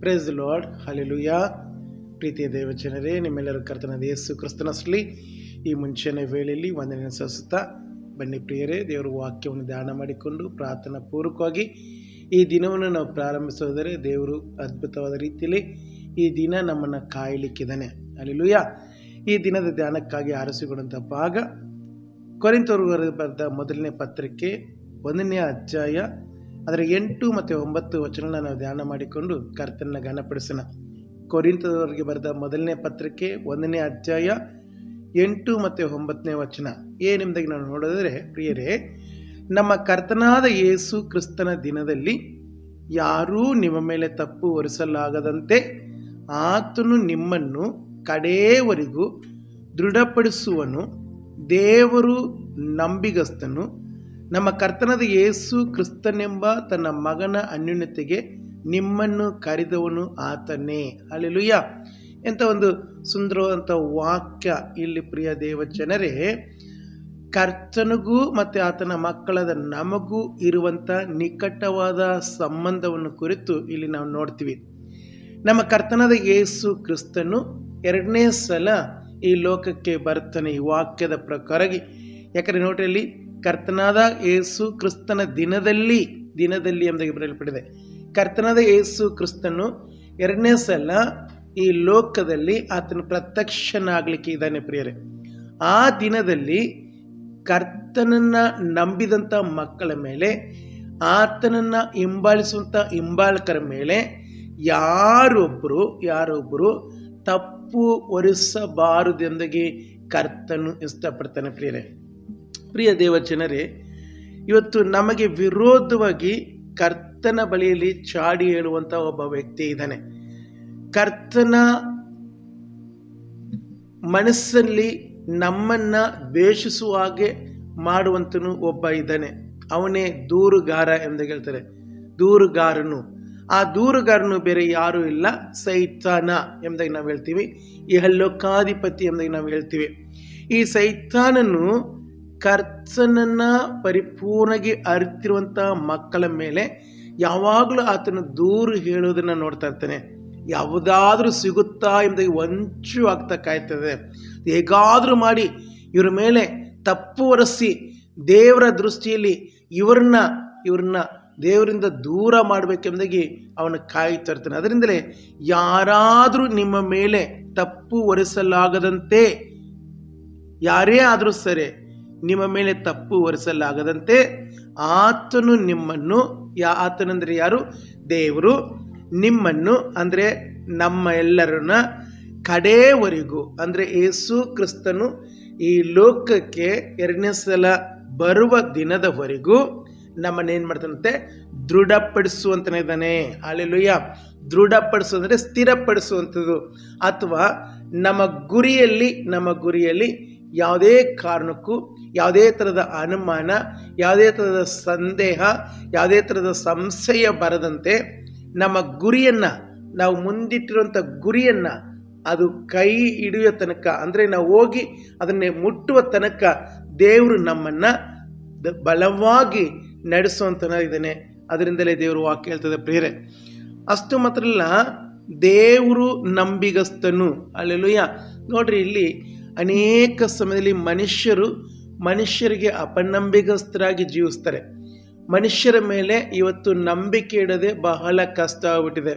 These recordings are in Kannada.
ಪ್ರೇಸ್ ಲಾರ್ಡ್ ಹಲಿಲುಯ ಪ್ರೀತಿಯ ದೇವಚನರೇ ನಿಮ್ಮೆಲ್ಲರೂ ಕರ್ತನಾದ ಯೇಸು ಕ್ರಿಸ್ತನಸ್ಲಿ ಈ ಮುಂಚೆನೇ ವೇಳೆಯಲ್ಲಿ ವಂದನೆ ಸಲ್ಲಿಸುತ್ತಾ ಬನ್ನಿ ಪ್ರಿಯರೇ, ದೇವರ ವಾಕ್ಯವನ್ನು ಧ್ಯಾನ ಮಾಡಿಕೊಂಡು ಪ್ರಾರ್ಥನಾ ಪೂರ್ವಕವಾಗಿ ಈ ದಿನವನ್ನು ನಾವು ಪ್ರಾರಂಭಿಸೋದರೆ ದೇವರು ಅದ್ಭುತವಾದ ರೀತಿಯಲ್ಲಿ ಈ ದಿನ ನಮ್ಮನ್ನು ಕಾಯಲಿಕ್ಕಿದ್ದಾನೆ. ಅಲ್ಲಿಲುಯ ಈ ದಿನದ ಧ್ಯಾನಕ್ಕಾಗಿ ಆರಿಸಿಕೊಂಡಂಥ ಭಾಗ ಕೊರಿಂತವರು ಬರೆದ ಮೊದಲನೇ ಪತ್ರಿಕೆ ಒಂದನೇ ಅಧ್ಯಾಯ ಅದರ ಎಂಟು ಮತ್ತು ಒಂಬತ್ತು ವಚನಗಳನ್ನ ನಾವು ಧ್ಯಾನ ಮಾಡಿಕೊಂಡು ಕರ್ತನ ಘನಪಡಿಸೋಣ ಕೊರಿಂತದವರಿಗೆ ಬರೆದ ಮೊದಲನೇ ಪತ್ರಿಕೆ ಒಂದನೇ ಅಧ್ಯಾಯ ಎಂಟು ಮತ್ತು ಒಂಬತ್ತನೇ ವಚನ. ಏನೆಂಬುದಾಗಿ ನಾವು ನೋಡಿದರೆ ಪ್ರಿಯರೇ, ನಮ್ಮ ಕರ್ತನಾದ ಯೇಸು ಕ್ರಿಸ್ತನ ದಿನದಲ್ಲಿ ಯಾರೂ ನಿಮ್ಮ ಮೇಲೆ ತಪ್ಪು ಹೊರಿಸಲಾಗದಂತೆ ಆತನು ನಿಮ್ಮನ್ನು ಕಡೆಯವರೆಗೂ ದೃಢಪಡಿಸುವನು. ದೇವರು ನಂಬಿಗಸ್ತನು. ನಮ್ಮ ಕರ್ತನದ ಯೇಸು ಕ್ರಿಸ್ತನೆಂಬ ತನ್ನ ಮಗನ ಅನ್ಯೂನ್ಯತೆಗೆ ನಿಮ್ಮನ್ನು ಕರೆದವನು ಆತನೇ. ಅಲ್ಲಿಲುಯ್ಯ ಎಂಥ ಒಂದು ಸುಂದರವಾದಂಥ ವಾಕ್ಯ ಇಲ್ಲಿ ಪ್ರಿಯ ದೇವ ಜನರೇ ಕರ್ತನಿಗೂ ಮತ್ತು ಆತನ ಮಕ್ಕಳಾದ ನಮಗೂ ಇರುವಂಥ ನಿಕಟವಾದ ಸಂಬಂಧವನ್ನು ಕುರಿತು ಇಲ್ಲಿ ನಾವು ನೋಡ್ತೀವಿ. ನಮ್ಮ ಕರ್ತನದ ಯೇಸು ಕ್ರಿಸ್ತನು ಎರಡನೇ ಸಲ ಈ ಲೋಕಕ್ಕೆ ಬರ್ತಾನೆ ಈ ವಾಕ್ಯದ ಪ್ರಕಾರವಾಗಿ. ಯಾಕಂದರೆ ನೋಡ್ರಿ ಇಲ್ಲಿ ಕರ್ತನಾದ ಯೇಸು ಕ್ರಿಸ್ತನ ದಿನದಲ್ಲಿ ದಿನದಲ್ಲಿ ಎಂಬುದಾಗಿ ಬರೆಯಲ್ಪಟ್ಟಿದೆ. ಕರ್ತನಾದ ಯೇಸು ಕ್ರಿಸ್ತನು ಎರಡನೇ ಸಲ ಈ ಲೋಕದಲ್ಲಿ ಆತನು ಪ್ರತ್ಯಕ್ಷನಾಗಲಿಕ್ಕೆ ಇದ್ದಾನೆ ಪ್ರಿಯರೇ. ಆ ದಿನದಲ್ಲಿ ಕರ್ತನನ್ನು ನಂಬಿದಂಥ ಮಕ್ಕಳ ಮೇಲೆ, ಆತನನ್ನು ಹಿಂಬಾಲಿಸುವಂಥ ಹಿಂಬಾಲಕರ ಮೇಲೆ ಯಾರೊಬ್ಬರು ಯಾರೊಬ್ಬರು ತಪ್ಪು ಒರೆಸಬಾರದೆಂದಾಗಿ ಕರ್ತನು ಇಷ್ಟಪಡ್ತಾನೆ ಪ್ರಿಯರೇ. ಪ್ರಿಯ ದೇವಜನರೇ, ಇವತ್ತು ನಮಗೆ ವಿರೋಧವಾಗಿ ಕರ್ತನ ಬಳಿಯಲ್ಲಿ ಚಾಡಿ ಹೇಳುವಂಥ ಒಬ್ಬ ವ್ಯಕ್ತಿ ಇದ್ದಾನೆ. ಕರ್ತನ ಮನಸ್ಸಲ್ಲಿ ನಮ್ಮನ್ನ ದ್ವೇಷಿಸುವ ಹಾಗೆ ಮಾಡುವಂತನು ಒಬ್ಬ ಇದ್ದಾನೆ. ಅವನೇ ದೂರುಗಾರ ಎಂದು ಹೇಳ್ತಾರೆ. ದೂರುಗಾರನು. ಆ ದೂರುಗಾರನು ಬೇರೆ ಯಾರೂ ಇಲ್ಲ. ಸೈತಾನ ಎಂಬುದಾಗಿ ನಾವು ಹೇಳ್ತೀವಿ. ಈ ಹಲ್ಲೋಕಾಧಿಪತಿ ಎಂಬುದಾಗಿ ನಾವು ಹೇಳ್ತೀವಿ. ಈ ಸೈತಾನನು ಕರ್ತನನ್ನ ಪರಿಪೂರ್ಣವಾಗಿ ಅರಿತಿರುವಂಥ ಮಕ್ಕಳ ಮೇಲೆ ಯಾವಾಗಲೂ ಆತನ ದೂರು ಹೇಳೋದನ್ನು ನೋಡ್ತಾ ಇರ್ತಾನೆ. ಯಾವುದಾದ್ರೂ ಸಿಗುತ್ತಾ ಎಂಬುದಾಗಿ ವಂಚು ಆಗ್ತಾ ಕಾಯ್ತದೆ. ಹೇಗಾದರೂ ಮಾಡಿ ಇವರ ಮೇಲೆ ತಪ್ಪು ಒರೆಸಿ ದೇವರ ದೃಷ್ಟಿಯಲ್ಲಿ ಇವ್ರನ್ನ ಇವ್ರನ್ನ ದೇವರಿಂದ ದೂರ ಮಾಡಬೇಕೆಂಬುದಾಗಿ ಅವನು ಕಾಯ್ತಾ ಇರ್ತಾನೆ. ಅದರಿಂದಲೇ ಯಾರಾದರೂ ನಿಮ್ಮ ಮೇಲೆ ತಪ್ಪು ಒರೆಸಲಾಗದಂತೆ, ಯಾರೇ ಆದರೂ ಸರಿ ನಿಮ್ಮ ಮೇಲೆ ತಪ್ಪು ಒರೆಸಲಾಗದಂತೆ ಆತನು ನಿಮ್ಮನ್ನು ಯಾ, ಆತನಂದರೆ ಯಾರು? ದೇವರು. ನಿಮ್ಮನ್ನು ಅಂದರೆ ನಮ್ಮ ಎಲ್ಲರನ್ನ ಕಡೆಯವರೆಗೂ, ಅಂದರೆ ಯೇಸು ಕ್ರಿಸ್ತನು ಈ ಲೋಕಕ್ಕೆ ಎರಡನೇ ಸಲ ಬರುವ ದಿನದವರೆಗೂ ನಮ್ಮನ್ನೇನು ಮಾಡ್ತಾನಂತೆ ದೃಢಪಡಿಸುವಂತನೇ ಇದ್ದಾನೆ ಅಲ್ಲೆಲ್ಲುಯ್ಯ ದೃಢಪಡಿಸು ಅಂದರೆ ಸ್ಥಿರಪಡಿಸುವಂಥದ್ದು ಅಥವಾ ನಮ್ಮ ಗುರಿಯಲ್ಲಿ ನಮ್ಮ ಗುರಿಯಲ್ಲಿ ಯಾವುದೇ ಕಾರಣಕ್ಕೂ, ಯಾವುದೇ ಥರದ ಅನುಮಾನ, ಯಾವುದೇ ಥರದ ಸಂದೇಹ, ಯಾವುದೇ ಥರದ ಸಂಶಯ ಬರದಂತೆ ನಮ್ಮ ಗುರಿಯನ್ನು, ನಾವು ಮುಂದಿಟ್ಟಿರುವಂಥ ಗುರಿಯನ್ನು ಅದು ಕೈ ಹಿಡಿಯೋ ತನಕ, ಅಂದರೆ ನಾವು ಹೋಗಿ ಅದನ್ನೇ ಮುಟ್ಟುವ ತನಕ ದೇವರು ನಮ್ಮನ್ನು ಬಲವಾಗಿ ನಡೆಸುವಂತನ ಇದ್ದಾನೆ. ಅದರಿಂದಲೇ ದೇವರು ವಾಕ್ಯ ಹೇಳ್ತದೆ ಪ್ರೇರೆ ಅಷ್ಟು ಮಾತ್ರ ಅಲ್ಲ, ದೇವರು ನಂಬಿಗಸ್ತನು. ಅಲ್ಲೆಲ್ಲೂಯ್ಯ ನೋಡ್ರಿ ಇಲ್ಲಿ ಅನೇಕ ಸಮಯದಲ್ಲಿ ಮನುಷ್ಯರು ಮನುಷ್ಯರಿಗೆ ಅಪನಂಬಿಗಸ್ತರಾಗಿ ಜೀವಿಸ್ತಾರೆ. ಮನುಷ್ಯರ ಮೇಲೆ ಇವತ್ತು ನಂಬಿಕೆ ಇಡದೆ ಬಹಳ ಕಷ್ಟ ಆಗ್ಬಿಟ್ಟಿದೆ.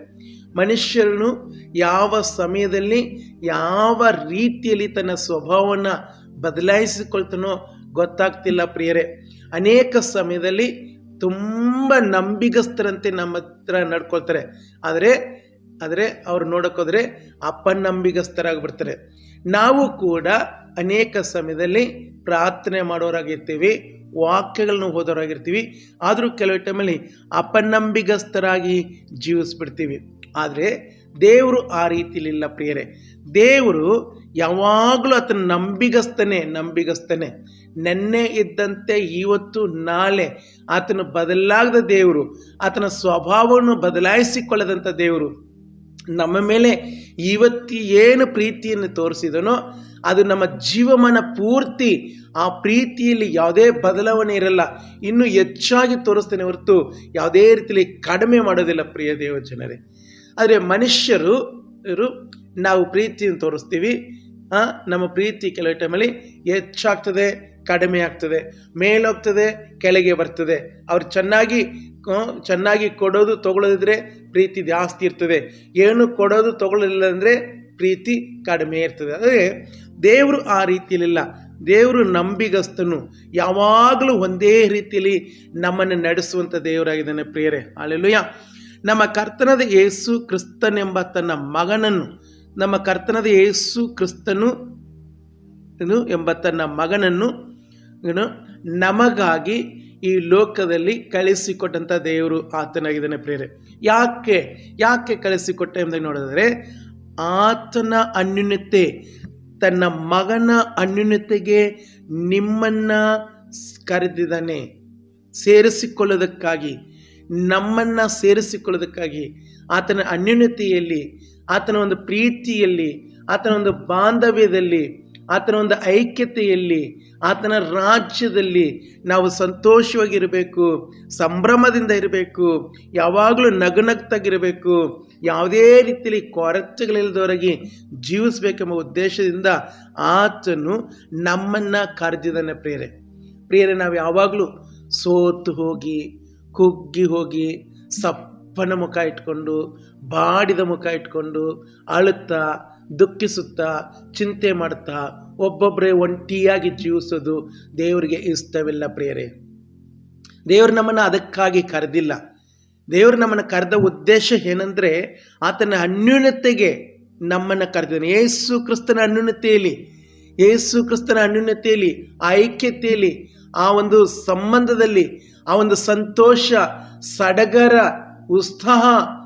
ಮನುಷ್ಯರನ್ನು ಯಾವ ಸಮಯದಲ್ಲಿ ಯಾವ ರೀತಿಯಲ್ಲಿ ತನ್ನ ಸ್ವಭಾವವನ್ನು ಬದಲಾಯಿಸಿಕೊಳ್ತಾನೋ ಗೊತ್ತಾಗ್ತಿಲ್ಲ ಪ್ರಿಯರೇ. ಅನೇಕ ಸಮಯದಲ್ಲಿ ತುಂಬ ನಂಬಿಗಸ್ತರಂತೆ ನಮ್ಮ ಹತ್ರ ನಡ್ಕೊಳ್ತಾರೆ. ಆದರೆ ಆದರೆ ಅವ್ರು ನೋಡೋಕ್ಕೋದ್ರೆ ಅಪನಂಬಿಗಸ್ತರಾಗ್ಬಿಡ್ತಾರೆ. ನಾವು ಕೂಡ ಅನೇಕ ಸಮಯದಲ್ಲಿ ಪ್ರಾರ್ಥನೆ ಮಾಡೋರಾಗಿರ್ತೀವಿ, ವಾಕ್ಯಗಳನ್ನು ಓದೋರಾಗಿರ್ತೀವಿ. ಆದರೂ ಕೆಲವು ಟೈಮಲ್ಲಿ ಅಪನಂಬಿಗಸ್ತರಾಗಿ ಜೀವಿಸ್ಬಿಡ್ತೀವಿ. ಆದರೆ ದೇವರು ಆ ರೀತಿಲಿಲ್ಲ ಪ್ರಿಯರೇ. ದೇವರು ಯಾವಾಗಲೂ ಆತನ ನಂಬಿಗಸ್ತನೇ, ನಂಬಿಗಸ್ತನೆ. ನೆನ್ನೆ ಇದ್ದಂತೆ ಇವತ್ತು ನಾಳೆ ಆತನು ಬದಲಾಗದ ದೇವರು. ಆತನ ಸ್ವಭಾವವನ್ನು ಬದಲಾಯಿಸಿಕೊಳ್ಳದಂಥ ದೇವರು. ನಮ್ಮ ಮೇಲೆ ಇವತ್ತಿ ಏನು ಪ್ರೀತಿಯನ್ನು ತೋರಿಸಿದನೋ ಅದು ನಮ್ಮ ಜೀವಮಾನ ಪೂರ್ತಿ ಆ ಪ್ರೀತಿಯಲ್ಲಿ ಯಾವುದೇ ಬದಲಾವಣೆ ಇರಲ್ಲ. ಇನ್ನೂ ಹೆಚ್ಚಾಗಿ ತೋರಿಸ್ತೇನೆ ಹೊರತು ಯಾವುದೇ ರೀತಿಯಲ್ಲಿ ಕಡಿಮೆ ಮಾಡೋದಿಲ್ಲ ಪ್ರಿಯ ದೇವ ಜನರೇ. ಆದರೆ ಮನುಷ್ಯರು ನಾವು ಪ್ರೀತಿಯನ್ನು ತೋರಿಸ್ತೀವಿ ನಮ್ಮ ಪ್ರೀತಿ ಕೆಲವು ಟೈಮಲ್ಲಿ ಹೆಚ್ಚಾಗ್ತದೆ. ಕಡಿಮೆ ಆಗ್ತದೆ, ಮೇಲೋಗ್ತದೆ, ಕೆಳಗೆ ಬರ್ತದೆ. ಅವ್ರು ಚೆನ್ನಾಗಿ ಚೆನ್ನಾಗಿ ಕೊಡೋದು ತಗೊಳ್ಳೋದಿದ್ರೆ ಪ್ರೀತಿ ಜಾಸ್ತಿ ಇರ್ತದೆ. ಏನು ಕೊಡೋದು ತಗೊಳ್ಳಲಿಲ್ಲ ಅಂದರೆ ಪ್ರೀತಿ ಕಡಿಮೆ ಇರ್ತದೆ. ಆದರೆ ದೇವರು ಆ ರೀತಿಯಲ್ಲಿಲ್ಲ ದೇವರು ನಂಬಿಗಸ್ತನು. ಯಾವಾಗಲೂ ಒಂದೇ ರೀತಿಯಲ್ಲಿ ನಮ್ಮನ್ನು ನಡೆಸುವಂಥ ದೇವರಾಗಿದ್ದಾನೆ ಪ್ರಿಯರೇ. ಅಲ್ಲೆಲ್ಲೂಯ ನಮ್ಮ ಕರ್ತನದ ಯೇಸು ಕ್ರಿಸ್ತನೆಂಬ ತನ್ನ ಮಗನನ್ನು, ನಮ್ಮ ಕರ್ತನದ ಯೇಸು ಕ್ರಿಸ್ತನು ಎಂಬ ತನ್ನ ಮಗನನ್ನು ನಮಗಾಗಿ ಈ ಲೋಕದಲ್ಲಿ ಕಳಿಸಿಕೊಟ್ಟಂಥ ದೇವರು ಆತನಾಗಿದ್ದಾನೆ ಪ್ರೇರೆ ಯಾಕೆ? ಯಾಕೆ ಕಳಿಸಿಕೊಟ್ಟೆ ಎಂಬುದಾಗಿ ನೋಡಿದರೆ, ಆತನ ಅನ್ಯೂನ್ಯತೆ, ತನ್ನ ಮಗನ ಅನ್ಯೂನ್ಯತೆಗೆ ನಿಮ್ಮನ್ನು ಕರೆದಿದ್ದಾನೆ. ಸೇರಿಸಿಕೊಳ್ಳೋದಕ್ಕಾಗಿ ನಮ್ಮನ್ನು ಸೇರಿಸಿಕೊಳ್ಳೋದಕ್ಕಾಗಿ ಆತನ ಅನ್ಯೂನ್ಯತೆಯಲ್ಲಿ, ಆತನ ಒಂದು ಪ್ರೀತಿಯಲ್ಲಿ, ಆತನ ಒಂದು ಬಾಂಧವ್ಯದಲ್ಲಿ ಆತನ ಒಂದು ಐಕ್ಯತೆಯಲ್ಲಿ, ಆತನ ರಾಜ್ಯದಲ್ಲಿ ನಾವು ಸಂತೋಷವಾಗಿರಬೇಕು, ಸಂಭ್ರಮದಿಂದ ಇರಬೇಕು, ಯಾವಾಗಲೂ ನಗುನಗ್ತಾಗಿರಬೇಕು, ಯಾವುದೇ ರೀತಿಯಲ್ಲಿ ಕೊರತೆಗಳಿಲ್ಲದವರಾಗಿ ಜೀವಿಸಬೇಕೆಂಬ ಉದ್ದೇಶದಿಂದ ಆತನು ನಮ್ಮನ್ನು ಕರೆದಿದ್ದಾನೆ ಪ್ರೇರೆ ಪ್ರೇರೇ ನಾವು ಯಾವಾಗಲೂ ಸೋತು ಹೋಗಿ, ಕುಗ್ಗಿ ಹೋಗಿ, ಸಪ್ಪನ ಮುಖ ಇಟ್ಕೊಂಡು, ಬಾಡಿದ ಮುಖ ಇಟ್ಕೊಂಡು, ಅಳುತ್ತಾ ದುಃಖಿಸುತ್ತಾ, ಚಿಂತೆ ಮಾಡ್ತಾ ಒಬ್ಬೊಬ್ಬರೇ ಒಂಟಿಯಾಗಿ ಜೀವಿಸೋದು ದೇವರಿಗೆ ಇಷ್ಟವಿಲ್ಲ ಪ್ರಿಯರೇ. ದೇವರು ನಮ್ಮನ್ನು ಅದಕ್ಕಾಗಿ ಕರೆದಿಲ್ಲ. ದೇವರು ನಮ್ಮನ್ನು ಕರೆದ ಉದ್ದೇಶ ಏನಂದರೆ, ಆತನ ಅನ್ಯೂನ್ಯತೆಗೆ ನಮ್ಮನ್ನು ಕರೆದಿದ್ದಾನೆ. ಯೇಸು ಕ್ರಿಸ್ತನ ಅನ್ಯೂನ್ಯತೆಯಲ್ಲಿ, ಯೇಸು ಕ್ರಿಸ್ತನ ಅನ್ಯೂನ್ಯತೆಯಲ್ಲಿ ಆ ಐಕ್ಯತೆಯಲ್ಲಿ, ಆ ಒಂದು ಸಂಬಂಧದಲ್ಲಿ, ಆ ಒಂದು ಸಂತೋಷ, ಸಡಗರ, ಉತ್ಸಾಹ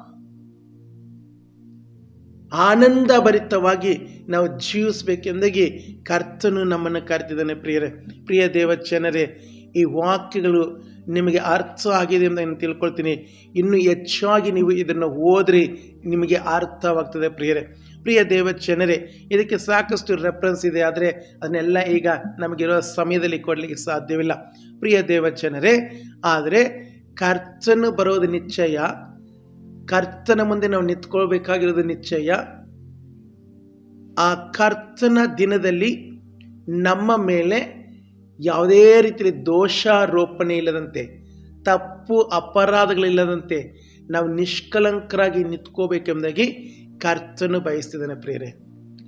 ಆನಂದ ಭರಿತವಾಗಿ ನಾವು ಜೀವಿಸಬೇಕೆಂದಾಗಿ ಕರ್ತನು ನಮ್ಮನ್ನು ಕರೆದಿದ್ದಾನೆ ಪ್ರಿಯರೇ. ಪ್ರಿಯ ದೇವಚನರೇ ಈ ವಾಕ್ಯಗಳು ನಿಮಗೆ ಅರ್ಥ ಆಗಿದೆ ಎಂದು ನಾನು ತಿಳ್ಕೊಳ್ತೀನಿ. ಇನ್ನೂ ಹೆಚ್ಚಾಗಿ ನೀವು ಇದನ್ನು ಓದ್ರಿ ನಿಮಗೆ ಅರ್ಥವಾಗ್ತದೆ ಪ್ರಿಯರೇ. ಪ್ರಿಯ ದೇವಚನರೇ ಇದಕ್ಕೆ ಸಾಕಷ್ಟು ರೆಫರೆನ್ಸ್ ಇದೆ, ಆದರೆ ಅದನ್ನೆಲ್ಲ ಈಗ ನಮಗಿರೋ ಸಮಯದಲ್ಲಿ ಕೊಡಲಿಕ್ಕೆ ಸಾಧ್ಯವಿಲ್ಲ. ಪ್ರಿಯ ದೇವಚನರೇ ಆದರೆ ಕರ್ತನು ಬರೋದು ನಿಶ್ಚಯ. ಕರ್ತನ ಮುಂದೆ ನಾವು ನಿಂತ್ಕೊಳ್ಬೇಕಾಗಿರೋದು ನಿಶ್ಚಯ. ಆ ಕರ್ತನ ದಿನದಲ್ಲಿ ನಮ್ಮ ಮೇಲೆ ಯಾವುದೇ ರೀತಿಯಲ್ಲಿ ದೋಷಾರೋಪಣೆ ಇಲ್ಲದಂತೆ, ತಪ್ಪು ಅಪರಾಧಗಳಿಲ್ಲದಂತೆ ನಾವು ನಿಷ್ಕಲಂಕರಾಗಿ ನಿಂತ್ಕೋಬೇಕೆಂಬುದಾಗಿ ಕರ್ತನು ಬಯಸ್ತಿದ್ದಾನೆ ಪ್ರೇರೆ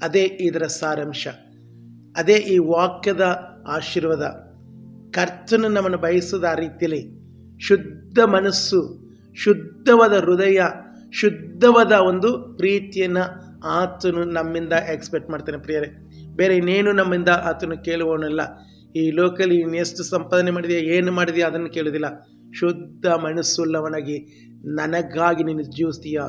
ಅದೇ ಇದರ ಸಾರಾಂಶ. ಅದೇ ಈ ವಾಕ್ಯದ ಆಶೀರ್ವಾದ. ಕರ್ತನು ನಮ್ಮನ್ನು ಬಯಸೋದು ಆ ರೀತಿಯಲ್ಲಿ ಶುದ್ಧ ಮನಸ್ಸು ಶುದ್ಧವಾದ ಹೃದಯ, ಶುದ್ಧವಾದ ಒಂದು ಪ್ರೀತಿಯನ್ನು ಆತನು ನಮ್ಮಿಂದ ಎಕ್ಸ್ಪೆಕ್ಟ್ ಮಾಡ್ತಾನೆ ಪ್ರಿಯರೇ. ಬೇರೆ ಇನ್ನೇನು ನಮ್ಮಿಂದ ಆತನು ಕೇಳುವವನಲ್ಲ. ಈ ಲೋಕಲ್ಲಿ ಎಷ್ಟು ಸಂಪಾದನೆ ಮಾಡಿದೆಯಾ, ಏನು ಮಾಡಿದೆಯಾ ಅದನ್ನು ಕೇಳೋದಿಲ್ಲ ಶುದ್ಧ ಮನಸ್ಸುಳ್ಳವನಾಗಿ ನನಗಾಗಿ ನೀನು ಜೀವಿಸ್ತೀಯ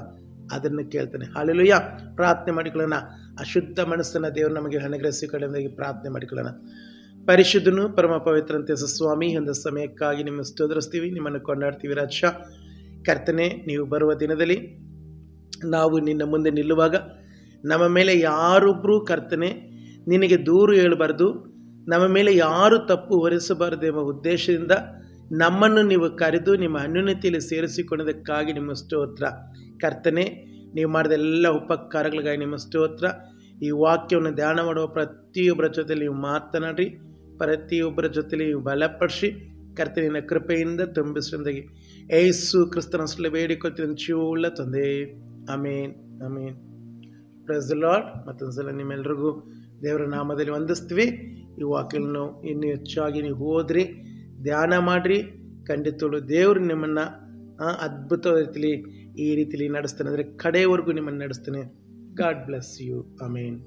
ಅದನ್ನು ಕೇಳ್ತಾನೆ. ಹಾಲೆಲುಯ್ಯ ಪ್ರಾರ್ಥನೆ ಮಾಡಿಕೊಳ್ಳೋಣ. ಆ ಶುದ್ಧ ಮನಸ್ಸನ್ನು ದೇವರು ನಮಗೆ ಅನುಗ್ರಹಿಸಿ ಕಡೆಯಿಂದಾಗಿ ಪ್ರಾರ್ಥನೆ ಮಾಡಿಕೊಳ್ಳೋಣ. ಪರಿಶುದ್ಧನು ಪರಮ ಪವಿತ್ರಂತೆ ಸ್ವಾಮಿ, ಒಂದು ಸಮಯಕ್ಕಾಗಿ ನಿಮ್ಮ ಸ್ತೋದರಿಸ್ತೀವಿ ನಿಮ್ಮನ್ನು ಕೊಂಡಾಡ್ತೀವಿ ರಾಜ. ಕರ್ತನೆ, ನೀವು ಬರುವ ದಿನದಲ್ಲಿ ನಾವು ನಿನ್ನ ಮುಂದೆ ನಿಲ್ಲುವಾಗ ನಮ್ಮ ಮೇಲೆ ಯಾರೊಬ್ಬರೂ ಕರ್ತನೆ, ನಿನಗೆ ದೂರು ಹೇಳಬಾರ್ದು. ನಮ್ಮ ಮೇಲೆ ಯಾರು ತಪ್ಪು ಹೊರಿಸಬಾರದು ಎಂಬ ಉದ್ದೇಶದಿಂದ ನಮ್ಮನ್ನು ನೀವು ಕರೆದು ನಿಮ್ಮ ಅನ್ಯೂನ್ಯತೆಯಲ್ಲಿ ಸೇರಿಸಿಕೊಂಡದಕ್ಕಾಗಿ ನಿಮ್ಮ ಸ್ತೋತ್ರ. ಕರ್ತನೆ, ನೀವು ಮಾಡಿದ ಎಲ್ಲ ಉಪಕಾರಗಳಿಗಾಗಿ ನಿಮ್ಮ ಸ್ತೋತ್ರ. ಈ ವಾಕ್ಯವನ್ನು ಧ್ಯಾನ ಮಾಡುವ ಪ್ರತಿಯೊಬ್ಬರ ಜೊತೆಯಲ್ಲಿ ನೀವು ಮಾತನಾಡಿ, ಪ್ರತಿಯೊಬ್ಬರ ಜೊತೆಯಲ್ಲಿ ನೀವು ಬಲಪಡಿಸಿ ಕರ್ತನಿನ ಕೃಪೆಯಿಂದ ತುಂಬಿಸುವಂದಾಗಿ ಏಸು ಕ್ರಿಸ್ತನ ಹೆಸರಲ್ಲಿ ಬೇಡಿಕೊಳ್ತೀನಿ ಚೂಳ ತಂದೆ ಅಮೇನ್ ಅಮೇನ್ ಪ್ರೆಸ್ ಲಾರ್ಡ್ ಮತ್ತೊಂದು ಸಲ ನಿಮ್ಮೆಲ್ರಿಗೂ ದೇವರ ನಾಮದಲ್ಲಿ ವಂದಿಸ್ತೀವಿ ಈ ವಾಕ್ಯಗಳನ್ನು ಇನ್ನೂ ಹೆಚ್ಚಾಗಿ ನೀವು ಹೋದ್ರಿ ಧ್ಯಾನ ಮಾಡಿರಿ ಖಂಡಿತಗಳು ದೇವರು ನಿಮ್ಮನ್ನು ಅದ್ಭುತ ರೀತಿಲಿ ಈ ರೀತಿಲಿ ನಡೆಸ್ತಾನೆ ಅಂದರೆ ಕಡೆಯವರೆಗೂ ನಿಮ್ಮನ್ನು ನಡೆಸ್ತಾನೆ ಗಾಡ್ ಬ್ಲೆಸ್ ಯು ಅಮೇನ್